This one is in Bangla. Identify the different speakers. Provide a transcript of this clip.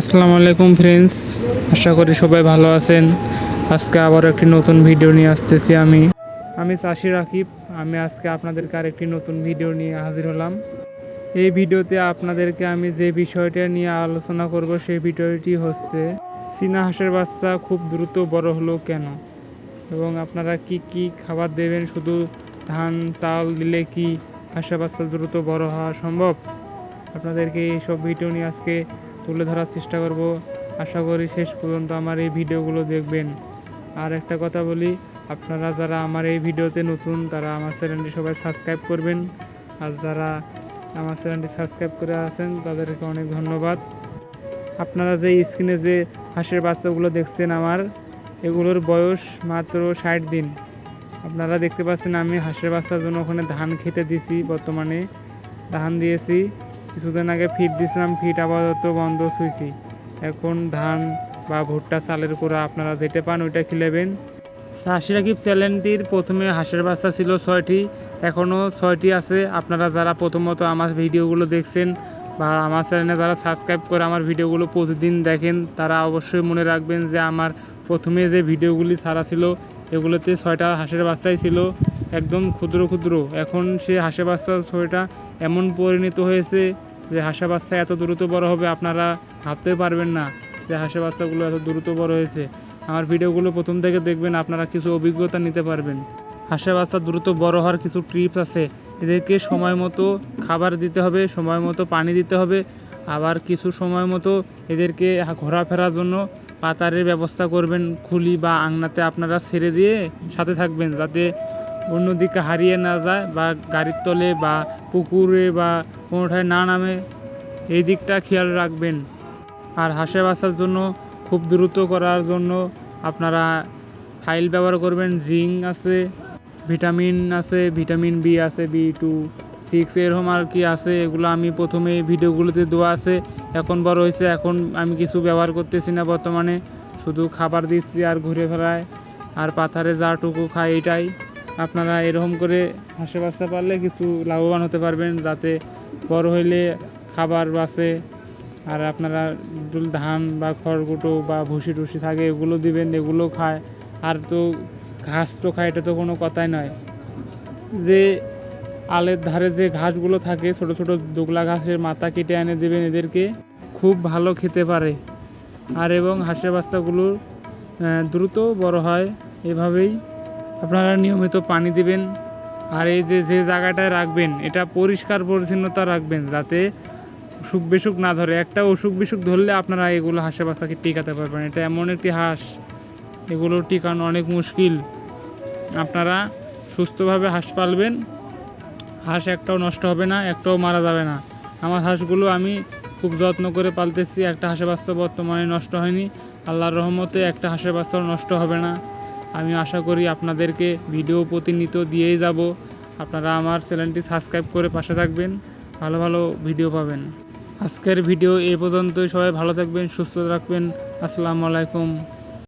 Speaker 1: আসসালামু আলাইকুম ফ্রেন্ডস আশা করি সবাই ভালো আছেন। আজকে আবার একটি নতুন ভিডিও নিয়ে আসতেছি আমি। আমি চাষি রাকিব, আমি আজকে আপনাদেরকে আরেকটি নতুন ভিডিও নিয়ে হাজির হলাম। এই ভিডিওতে আপনাদেরকে আমি যে বিষয়টা নিয়ে আলোচনা করব, সেই ভিডিওটি হচ্ছে, চীনা হাঁসের বাচ্চা খুব দ্রুত বড় হলো কেন? এবং আপনারা কি কি খাবার দেবেন, শুধু ধান, চাল দিলে কি হাঁসের বাচ্চা দ্রুত বড় হওয়া সম্ভব? আপনাদেরকে এইসব ভিডিও নিয়ে আজকে তুলে ধরার চেষ্টা করব। আশা করি শেষ পর্যন্ত আমার এই ভিডিওগুলো দেখবেন। আর একটা কথা বলি, আপনারা যারা আমার এই ভিডিওতে নতুন, তারা আমার চ্যানেলটি সবাই সাবস্ক্রাইব করবেন। আর যারা আমার চ্যানেলটি সাবস্ক্রাইব করে আছেন, তাদেরকে অনেক ধন্যবাদ। আপনারা যে স্ক্রিনে যে হাঁসের বাচ্চাগুলো দেখছেন আমার, এগুলোর বয়স মাত্র ষাট দিন। আপনারা দেখতে পাচ্ছেন আমি হাঁসের বাচ্চার জন্য ওখানে ধান খেতে দিছি বর্তমানে। ধান দিয়েছি। কিছুদিন আগে ফিট দিছিলাম, ফিট আপাতত বন্ধ থুইছি এখন ধান বা ভুট্টা চালের কোড়া আপনারা যেটা পান ওইটা খিলেবেন হাসি রাকিব চ্যানেলটির প্রথমে হাঁসের বাচ্চা ছিল ছয়টি এখনও ছয়টি আছে। আপনারা যারা প্রথমত আমার ভিডিওগুলো দেখছেন বা আমার চ্যানেলে যারা সাবস্ক্রাইব করে আমার ভিডিওগুলো প্রতিদিন দেখেন, তারা অবশ্যই মনে রাখবেন যে আমার প্রথমে যে ভিডিওগুলি ছাড়া ছিল এগুলোতে ছয়টা হাঁসের বাচ্চাই ছিল, একদম ক্ষুদ্র ক্ষুদ্র। এখন সে হাঁসের বাচ্চা ছয়টা এমন পরিণত হয়েছে যে হাঁসের বাচ্চা এত দ্রুত বড় হবে আপনারা ভাবতে পারবেন না যে হাঁসের বাচ্চাগুলো এত দ্রুত বড় হয়েছে। আমার ভিডিওগুলো প্রথম থেকে দেখবেন, আপনারা কিছু অভিজ্ঞতা নিতে পারবেন। হাঁসের বাচ্চা দ্রুত বড় হওয়ার কিছু টিপস আছে। এদেরকে সময় মতো খাবার দিতে হবে, সময় মতো পানি দিতে হবে, আবার কিছু সময় মতো এদেরকে ঘোরাফেরার জন্য পাতারের ব্যবস্থা করবেন খুলি বা আংনাতে আপনারা ছেড়ে দিয়ে সাথে থাকবেন, যাতে অন্যদিকে হারিয়ে না যায় বা গাড়ির তলে বা পুকুরে বা কোনোটায় না নামে। এই দিকটা খেয়াল রাখবেন। আর হাঁসে বাসার জন্য খুব দ্রুত করার জন্য আপনারা ফাইল ব্যবহার করবেন, জিঙ্ক আছে, ভিটামিন আছে, ভিটামিন বি আছে, বি টু, সিক্স, এরকম আর কি আছে। এগুলো আমি প্রথমে ভিডিওগুলোতে দেওয়া আছে। এখন বড় হয়েছে, এখন আমি কিছু ব্যবহার করতেছি না বর্তমানে। শুধু খাবার দিচ্ছি আর ঘুরে ফেরায় আর পাথারে যাটুকু খায় এটাই। আপনারা এরকম করে হাঁসে বাচ্চা পারলে কিছু লাভবান হতে পারবেন, যাতে বড় হইলে খাবার বাঁচে। আর আপনারা ধান বা খড়কুটো বা ভুসি টুসি থাকে, এগুলো দিবেন, এগুলো খায়। আর তো ঘাস তো খায়, এটা তো কোনো কথাই নয়। যে আলের ধারে যে ঘাসগুলো থাকে, ছোট ছোট দোগলা ঘাসের মাথা কেটে এনে দেবেন এদেরকে। খুব ভালো খেতে পারে। আর এবং হাঁসের বাচ্চাগুলো দ্রুত বড় হয়। এভাবেই আপনারা নিয়মিত পানি দেবেন। আর এই যে যে জায়গাটায় রাখবেন, এটা পরিষ্কার পরিচ্ছন্নতা রাখবেন, যাতে অসুখ বিসুখ না ধরে। একটা অসুখ বিসুখ ধরলে আপনারা এগুলো হাঁসের বাচ্চাকে টিকাতে পারবেন। এটা এমন একটি হাঁস, এগুলো টিকানো অনেক মুশকিল। আপনারা সুস্থভাবে হাঁস পালবেন। হাঁস একটাও নষ্ট হবে না, একটাও মারা যাবে না। আমার হাঁসগুলো আমি খুব যত্ন করে পালতেছি, একটা হাঁসের বাচ্চা বর্তমানে নষ্ট হয়নি। আল্লাহর রহমতে একটা হাঁসের বাচ্চাও নষ্ট হবে না। আমি আশা করি আপনাদেরকে ভিডিও প্রতিনিয়ত দিয়েই যাব। আপনারা আমার চ্যানেলটি সাবস্ক্রাইব করে পাশে থাকবেন, ভালো ভালো ভিডিও পাবেন। আজকের ভিডিও এ পর্যন্তই। সবাই ভালো থাকবেন, সুস্থ থাকবেন। আসসালামু আলাইকুম।